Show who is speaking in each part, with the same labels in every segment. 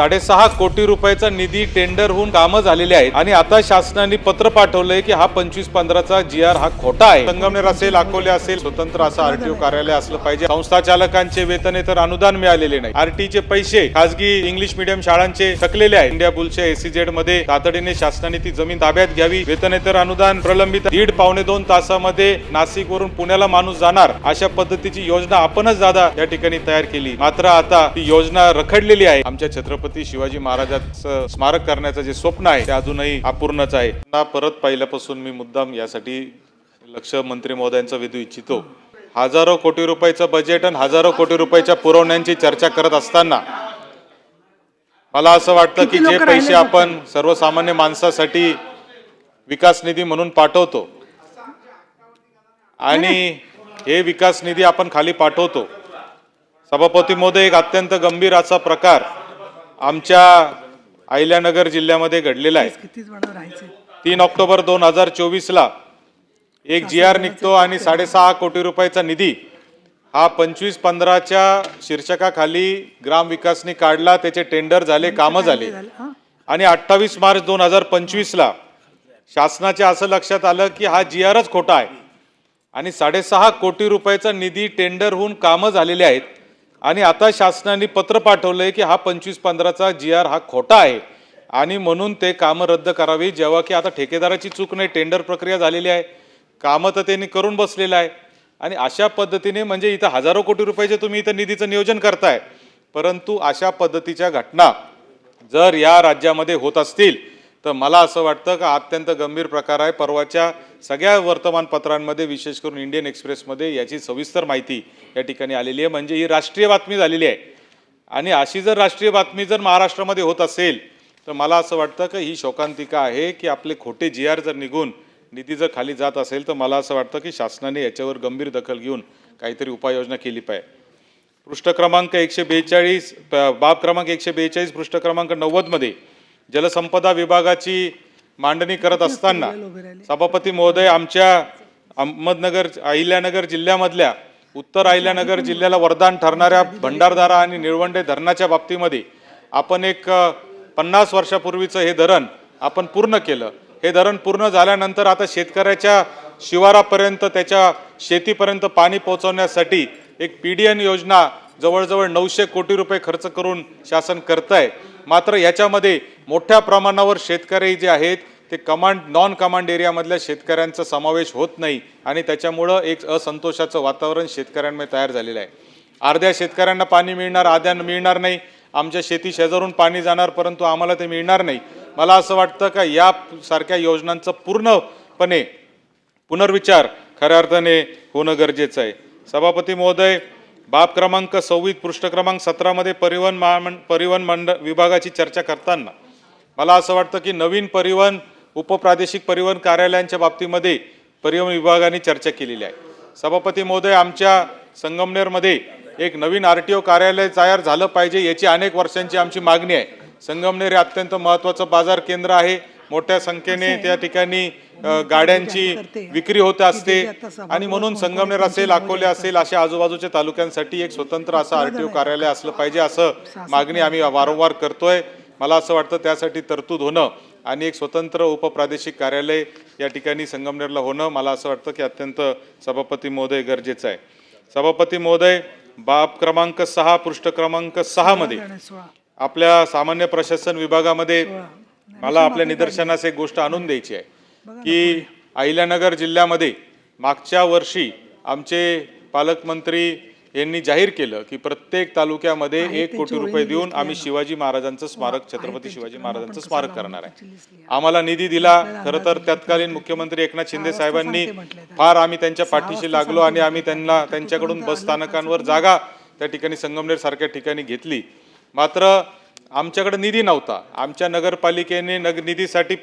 Speaker 1: साडेसहा कोटी रुपयाचा निधी टेंडर होऊन कामं झालेली आहेत. आणि आता शासनाने पत्र पाठवलंय की हा पंचवीस पंधराचा जी आर हा खोटा आहे. संगमनेर असेल अकोले असेल स्वतंत्र असं आरटीओ कार्यालय असलं पाहिजे. संस्था चालकांचे वेतन तर अनुदान मिळालेले नाही. आरटीचे पैसे खासगी इंग्लिश मिडियम शाळांचे थकलेले आहेत. इंडिया बुलच्या एसीजेडमध्ये तातडीने शासनाने ती जमीन ताब्यात घ्यावी. वेतनेतर अनुदान प्रलंबित. दीड पावणे दोन तासामध्ये नाशिक वरून पुण्याला माणूस जाणार. अशा पद्धतीची योजना आपणच दादा या ठिकाणी तयार केली. मात्र आता ती योजना रखडलेली आहे. आमच्या छत्रपती शिवाजी महाराजांचं स्मारक करण्याचं जे स्वप्न आहे ते अजूनही अपूर्णच आहे. परत पहिल्यापासून मी मुद्दाम यासाठी लक्ष मंत्री महोदयांचा वेधू इच्छितो. हजारो कोटी रुपयाचं बजेट आणि हजारो कोटी रुपयाच्या पुरवण्यांची चर्चा करत असताना मला असं वाटतं की जे पैसे आपण सर्वसामान्य माणसासाठी विकास निधी म्हणून पाठवतो आणि हे विकास निधी आपण खाली पाठवतो. सभापती महोदय एक अत्यंत गंभीर असा प्रकार आमच्या अहिल्यानगर जिल्ह्यामध्ये घडलेला आहे. तीन ऑक्टोबर दोन हजार चोवीसला एक जी आर निघतो आणि साडेसहा कोटी रुपयाचा निधी हा पंचवीस पंधराच्या शीर्षकाखाली ग्रामविकासनी काढला. त्याचे टेंडर झाले कामं झाले? आणि अठ्ठावीस मार्च दोन हजार पंचवीसला शासनाच्या असं लक्षात आलं की हा जी आरच खोटा आहे. आणि साडेसहा कोटी रुपयाचा निधी टेंडर होऊन कामं झालेली आहेत. आणि आता शासनाने पत्र पाठवलं आहे की हा पंचवीस पंधराचा जी आर हा खोटा आहे. आणि म्हणून ते कामं रद्द करावी जेव्हा की आता ठेकेदाराची चूक नाही टेंडर प्रक्रिया झालेली आहे. कामं तर त्यांनी करून बसलेलं आहे. आणि अशा पद्धतीने म्हणजे इथं हजारो कोटी रुपयाचे तुम्ही इथं निधीचं नियोजन करताय. परंतु अशा पद्धतीच्या घटना जर या राज्यामध्ये होत असतील तर मला असं वाटतं का अत्यंत गंभीर प्रकार आहे. परवाच्या सगळ्या वर्तमानपत्रांमध्ये विशेष करून इंडियन एक्सप्रेसमध्ये याची सविस्तर माहिती या ठिकाणी आलेली आहे. म्हणजे ही राष्ट्रीय बातमी झालेली आहे. आणि अशी जर राष्ट्रीय बातमी जर महाराष्ट्रामध्ये होत असेल तर मला असं वाटतं की ही शोकांतिका आहे की आपले खोटे जी आर जर निघून निधी जर खाली जात असेल तर मला असं वाटतं की शासनाने याच्यावर गंभीर दखल घेऊन काहीतरी उपाययोजना केली पाहिजे. पृष्ठ क्रमांक एकशे बेचाळीस बाब क्रमांक एकशे बेचाळीस पृष्ठ क्रमांक नव्वदमध्ये जलसंपदा विभागाची मांडणी करत असताना सभापती महोदय आमच्या अहमदनगर अहिल्यानगर जिल्ह्यामधल्या उत्तर अहिल्यानगर जिल्ह्याला वरदान ठरणाऱ्या भंडारदारा आणि निळवंडे धरणाच्या बाबतीमध्ये आपण एक पन्नास वर्षापूर्वीचं हे धरण आपण पूर्ण केलं. हे धरण पूर्ण झाल्यानंतर आता शेतकऱ्याच्या शिवारापर्यंत त्याच्या शेतीपर्यंत पाणी पोहोचवण्यासाठी एक पी डी एन योजना जवळजवळ नऊशे कोटी रुपये खर्च करून शासन करत आहे मात्र याच्यामध्ये मोठ्या प्रमाणावर शेतकरी जे आहेत ते कमांड नॉन कमांड एरियामधल्या शेतकऱ्यांचा समावेश होत नाही आणि त्याच्यामुळं एक असंतोषाचं वातावरण शेतकऱ्यांमध्ये तयार झालेलं आहे. अर्ध्या शेतकऱ्यांना पाणी मिळणार अर्ध्यांना मिळणार नाही. आमच्या शेती शेजारून पाणी जाणार परंतु आम्हाला ते मिळणार नाही. मला असं वाटतं का या सारख्या योजनांचं पूर्णपणे पुनर्विचार खऱ्या अर्थाने होणं गरजेचं आहे. सभापती महोदय बाब क्रमांक सव्वीस पृष्ठ क्रमांक सतरामध्ये परिवहन महामंड परिवहन मंडळ विभागाची चर्चा करताना मला असं वाटतं की नवीन परिवहन उपप्रादेशिक परिवहन कार्यालयांच्या बाबतीमध्ये परिवहन विभागाने चर्चा केलेली आहे. सभापती महोदय आमच्या संगमनेरमध्ये एक नवीन आर टी ओ कार्यालय तयार झालं पाहिजे याची अनेक वर्षांची आमची मागणी आहे. संगमनेर हे अत्यंत महत्त्वाचं बाजार केंद्र आहे. मोठ्या संख्येने त्या ठिकाणी गाड्यांची विक्री होत असते आणि म्हणून संगमनेर असेल अकोले असेल अशा आजूबाजूच्या तालुक्यांसाठी एक स्वतंत्र असं आर टी ओ कार्यालय असलं पाहिजे असं मागणी आम्ही वारंवार करतोय. मला असं वाटतं त्यासाठी तरतूद होणं आणि एक स्वतंत्र उपप्रादेशिक कार्यालय या ठिकाणी संगमनेरला होणं मला असं वाटतं की अत्यंत सभापती महोदय गरजेचं आहे. सभापती महोदय बाब क्रमांक सहा पृष्ठ क्रमांक सहामध्ये आपल्या सामान्य प्रशासन विभागामध्ये मला आपल्या निदर्शनास एक गोष्ट आणून द्यायची आहे की अहिल्यानगर जिल्ह्यामध्ये मागच्या वर्षी आमचे पालकमंत्री यांनी जाहीर केलं की प्रत्येक तालुक्यामध्ये एक कोटी रुपये देऊन आम्ही शिवाजी महाराजांचं स्मारक छत्रपती शिवाजी महाराजांचं स्मारक करणार आहे. आम्हाला निधी दिला खरं तर तत्कालीन मुख्यमंत्री एकनाथ शिंदे साहेबांनी फार आम्ही त्यांच्या पाठीशी लागलो आणि आम्ही त्यांना त्यांच्याकडून बस स्थानकांवर जागा त्या ठिकाणी संगमनेर सारख्या ठिकाणी घेतली. मात्र आमच्याकडे निधी नव्हता. आमच्या नगरपालिकेने नग निधीसाठी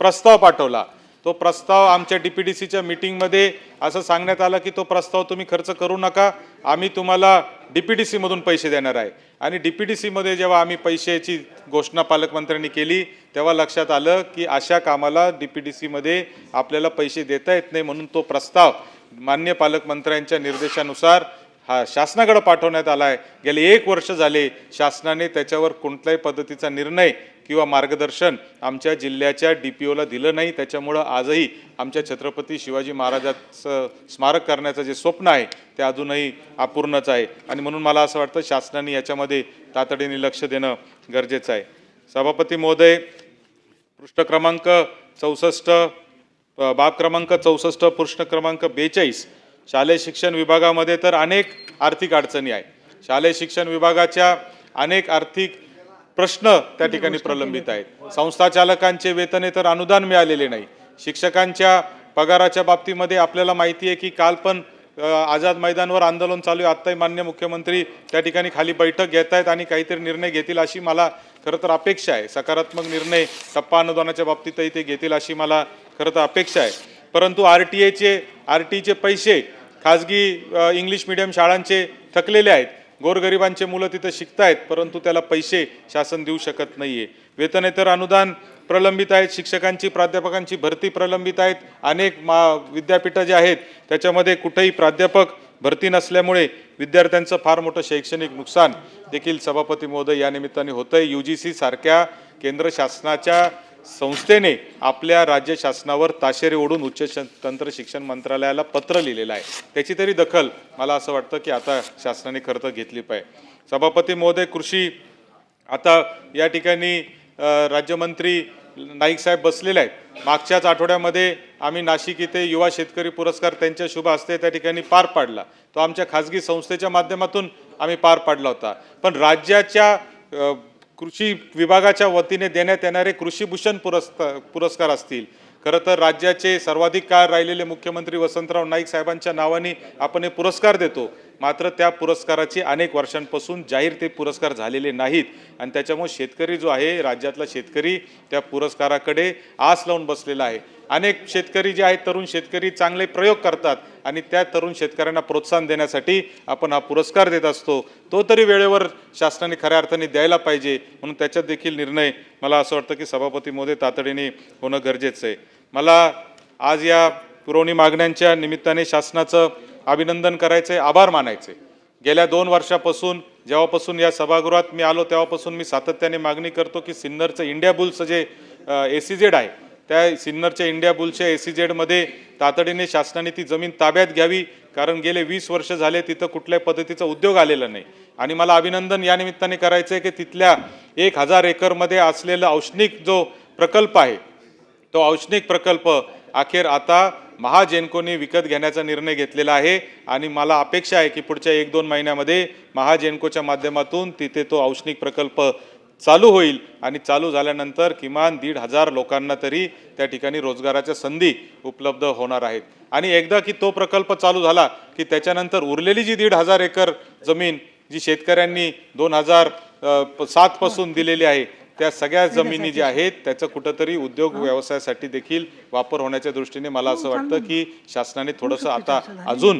Speaker 1: प्रस्ताव पाठवला. तो प्रस्ताव आमच्या डी पी डी सीच्या मिटिंगमध्ये असं सांगण्यात आलं की तो प्रस्ताव तुम्ही खर्च करू नका. आम्ही तुम्हाला डी पी डी सीमधून पैसे देणार आहे. आणि डी पी डी सीमध्ये जेव्हा आम्ही पैशाची घोषणा पालकमंत्र्यांनी केली तेव्हा लक्षात आलं की अशा कामाला डी पी डी सीमध्ये आपल्याला पैसे देता येत नाही म्हणून तो प्रस्ताव मान्य पालकमंत्र्यांच्या निर्देशानुसार हा शासनाकडे पाठवण्यात आला आहे गेले एक वर्ष झाले शासनाने त्याच्यावर कोणत्याही पद्धतीचा निर्णय किंवा मार्गदर्शन आमच्या जिल्ह्याच्या डी पी ओला दिलं नाही. त्याच्यामुळं आजही आमच्या छत्रपती शिवाजी महाराजाचं स्मारक करण्याचं जे स्वप्न आहे ते अजूनही अपूर्णच आहे. आणि म्हणून मला असं वाटतं शासनाने याच्यामध्ये तातडीने लक्ष देणं गरजेचं आहे. सभापती महोदय पृष्ठ क्रमांक चौसष्ट बाब क्रमांक चौसष्ट पृष्ठ क्रमांक बेचाळीस शालेय शिक्षण विभागामध्ये तर अनेक आर्थिक अडचणी आहेत. शालेय शिक्षण विभागाच्या अनेक आर्थिक प्रश्न त्या ठिकाणी प्रलंबित आहेत. संस्था चालकांचे वेतने तर अनुदान मिळालेले नाही. शिक्षकांच्या पगाराच्या बाबतीमध्ये आपल्याला माहिती आहे की काल पण आझाद मैदानवर आंदोलन चालू आहे. आत्ताही मान्य मुख्यमंत्री त्या ठिकाणी खाली बैठक घेत आहेत आणि काहीतरी निर्णय घेतील अशी मला खरं तर अपेक्षा आहे. सकारात्मक निर्णय टप्पा अनुदानाच्या बाबतीतही ते घेतील अशी मला खरं तर अपेक्षा आहे. परंतु आर टी एचे आर टीचे पैसे खाजगी इंग्लिश मिडियम शाळांचे थकलेले आहेत. गोरगरिबांचे मुलं तिथं शिकतायत परंतु त्याला पैसे शासन देऊ शकत नाही आहे वेतनेतर अनुदान प्रलंबित आहेत शिक्षकांची प्राध्यापकांची भरती प्रलंबित आहेत. अनेक मा विद्यापीठं जे आहेत त्याच्यामध्ये कुठेही प्राध्यापक भरती नसल्यामुळे विद्यार्थ्यांचं फार मोठं शैक्षणिक नुकसान देखील सभापती महोदय या निमित्ताने होतं आहे यू जी सी सारख्या केंद्र शासनाच्या संस्थेने आपल्या राज्य शासनावर ताशेरे ओढून उच्च तंत्र शिक्षण मंत्रालयाला पत्र लिहिलेलं आहे. त्याची तरी दखल मला असं वाटतं की आता शासनाने खरं तर घेतली पाहिजे. सभापती महोदय कृषी आता या ठिकाणी राज्यमंत्री नाईक साहेब बसलेले आहेत. मागच्याच आठवड्यामध्ये आम्ही नाशिक इथे युवा शेतकरी पुरस्कार त्यांच्या शुभ हस्ते त्या ठिकाणी पार पाडला. तो आमच्या खाजगी संस्थेच्या माध्यमातून आम्ही पार पाडला होता. पण राज्याच्या कृषी विभागाच्या वतीने देण्यात येणारे कृषीभूषण पुरस्कार पुरस्कार असतील. खरं तर राज्याचे सर्वाधिक काळ राहिलेले मुख्यमंत्री वसंतराव नाईक साहेबांच्या नावाने आपण हे पुरस्कार देतो. मात्र त्या पुरस्काराचे अनेक वर्षांपासून जाहीर ते पुरस्कार झालेले नाहीत. आणि त्याच्यामुळे शेतकरी जो आहे राज्यातला शेतकरी त्या पुरस्काराकडे आस लावून बसलेला आहे. अनेक शेतकरी जे आहेत तरुण शेतकरी चांगले प्रयोग करतात आणि त्या तरुण शेतकऱ्यांना प्रोत्साहन देण्यासाठी आपण हा पुरस्कार देत असतो. तो तरी वेळेवर शासनाने खऱ्या अर्थाने द्यायला पाहिजे म्हणून त्याच्यात देखील निर्णय मला असं वाटतं की सभापती मोदी तातडीने होणं गरजेचं आहे. मला आज या पुरवणी मागण्यांच्या निमित्ताने शासनाचं अभिनंदन करायचं आहे आभार मानायचे. गेल्या दोन वर्षापासून जेव्हापासून या सभागृहात मी आलो तेव्हापासून मी सातत्याने मागणी करतो की सिन्नरचं इंडिया बुल्सचं जे ए सी जेड आहे त्या सिन्नरच्या इंडिया बुलच्या ए सी जेडमध्ये तातडीने शासनाने ती जमीन ताब्यात घ्यावी कारण गेले वीस वर्ष झाले तिथं कुठल्याही पद्धतीचा उद्योग आलेला नाही. आणि मला अभिनंदन या निमित्ताने करायचं आहे की तिथल्या एक हजार एकरमध्ये असलेला औष्णिक जो प्रकल्प आहे तो औष्णिक प्रकल्प अखेर आता महाजेनकोने विकत घेण्याचा निर्णय घेतलेला आहे आणि मला अपेक्षा आहे की पुढच्या एक दोन महिन्यामध्ये महाजेनकोच्या माध्यमातून तिथे तो औष्णिक प्रकल्प चालू होईल आणि चालू झाल्यानंतर किमान दीड हजार लोकांना तरी त्या ठिकाणी रोजगाराच्या संधी उपलब्ध होणार आहेत. आणि एकदा की तो प्रकल्प चालू झाला की त्याच्यानंतर उरलेली जी दीड हजार एकर जमीन जी शेतकऱ्यांनी दोन हजार सातपासून दिलेली आहे त्या सगळ्या जमिनी ज्या आहेत त्याचं कुठंतरी उद्योग व्यवसायासाठी देखील वापर होण्याच्या दृष्टीने मला असं वाटतं की शासनाने थोडंसं आता अजून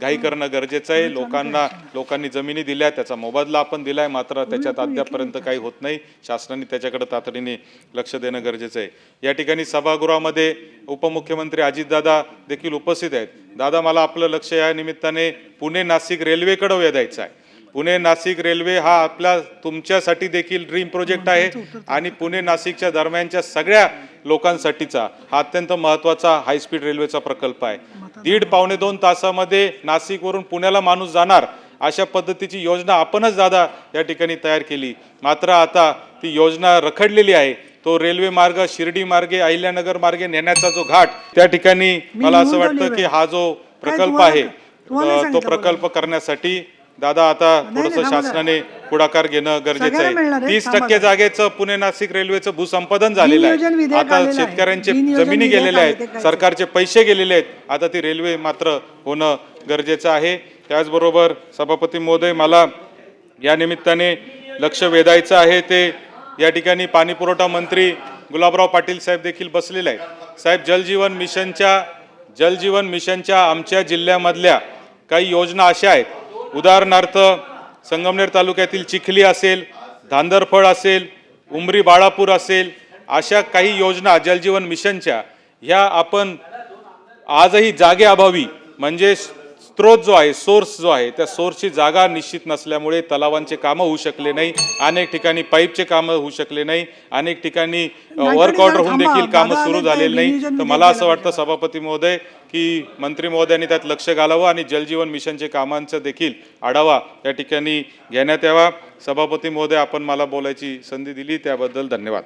Speaker 1: घाई करणं गरजेचं आहे. लोकांना लोकांनी जमिनी दिल्या त्याचा मोबदला आपण दिलाय मात्र त्याच्यात अद्यापपर्यंत काही होत. नाही. शासनाने त्याच्याकडे तातडीने लक्ष देणं गरजेचं आहे. या ठिकाणी सभागृहामध्ये उपमुख्यमंत्री अजितदादा देखील उपस्थित आहेत. दादा मला आपलं लक्ष या निमित्ताने पुणे नाशिक रेल्वेकडे वेधायचं आहे. पुणे नाशिक रेल्वे हा आपला तुमच्यासाठी देखील ड्रीम प्रोजेक्ट आहे आणि पुणे नाशिकच्या दरम्यानच्या सगळ्या लोकांसाठीचा हा अत्यंत महत्त्वाचा हायस्पीड रेल्वेचा प्रकल्प आहे. दीड पावणे दोन तासामध्ये नाशिकवरून पुण्याला माणूस जाणार अशा पद्धतीची योजना आपणच दादा या ठिकाणी तयार केली. मात्र आता ती योजना रखडलेली आहे. तो रेल्वे मार्ग शिर्डी मार्गे अहिल्यानगर मार्गे नेण्याचा जो घाट त्या ठिकाणी मला असं वाटतं की हा जो प्रकल्प आहे तो प्रकल्प करण्यासाठी दादा आता थोडस शासनाने पुढाकार घेणं गरजेचं आहे. तीस टक्के. जागेचं पुणे नाशिक रेल्वेचं भूसंपादन झालेलं आहे. आता. शेतकऱ्यांचे जमिनी गेलेल्या आहेत? सरकारचे पैसे गेलेले आहेत. आता ती रेल्वे मात्र होणं गरजेचं आहे. त्याचबरोबर सभापती महोदय मला या निमित्ताने लक्ष वेधायचं आहे. ते या ठिकाणी पाणी पुरवठा मंत्री गुलाबराव पाटील साहेब देखील बसलेले आहेत. साहेब जलजीवन मिशनच्या जलजीवन मिशनच्या आमच्या जिल्ह्यामधल्या काही योजना अशा आहेत उदाहरणार्थ संगमनेर तालुक्यातील चिखली असेल धांदरफळ असेल उमरी बाळापूर असेल अशा काही योजना जलजीवन मिशनच्या ह्या आपण आजही जागेअभावी म्हणजे स्त्रोत जो आहे सोर्स जो आहे त्या सोर्सची जागा निश्चित नसल्यामुळे तलावांचे कामं होऊ शकले नाही अनेक ठिकाणी पाईपचे कामं होऊ शकले नाही अनेक ठिकाणी वर्क ऑर्डर होऊन देखील कामं सुरू झालेली नाही. तर मला असं वाटतं सभापती महोदय की मंत्री महोदयांनी त्यात लक्ष घालावं आणि जलजीवन मिशनचे कामांचा देखील आढावा त्या ठिकाणी घेण्यात यावा. सभापती महोदय आपण मला बोलायची संधी दिली त्याबद्दल धन्यवाद.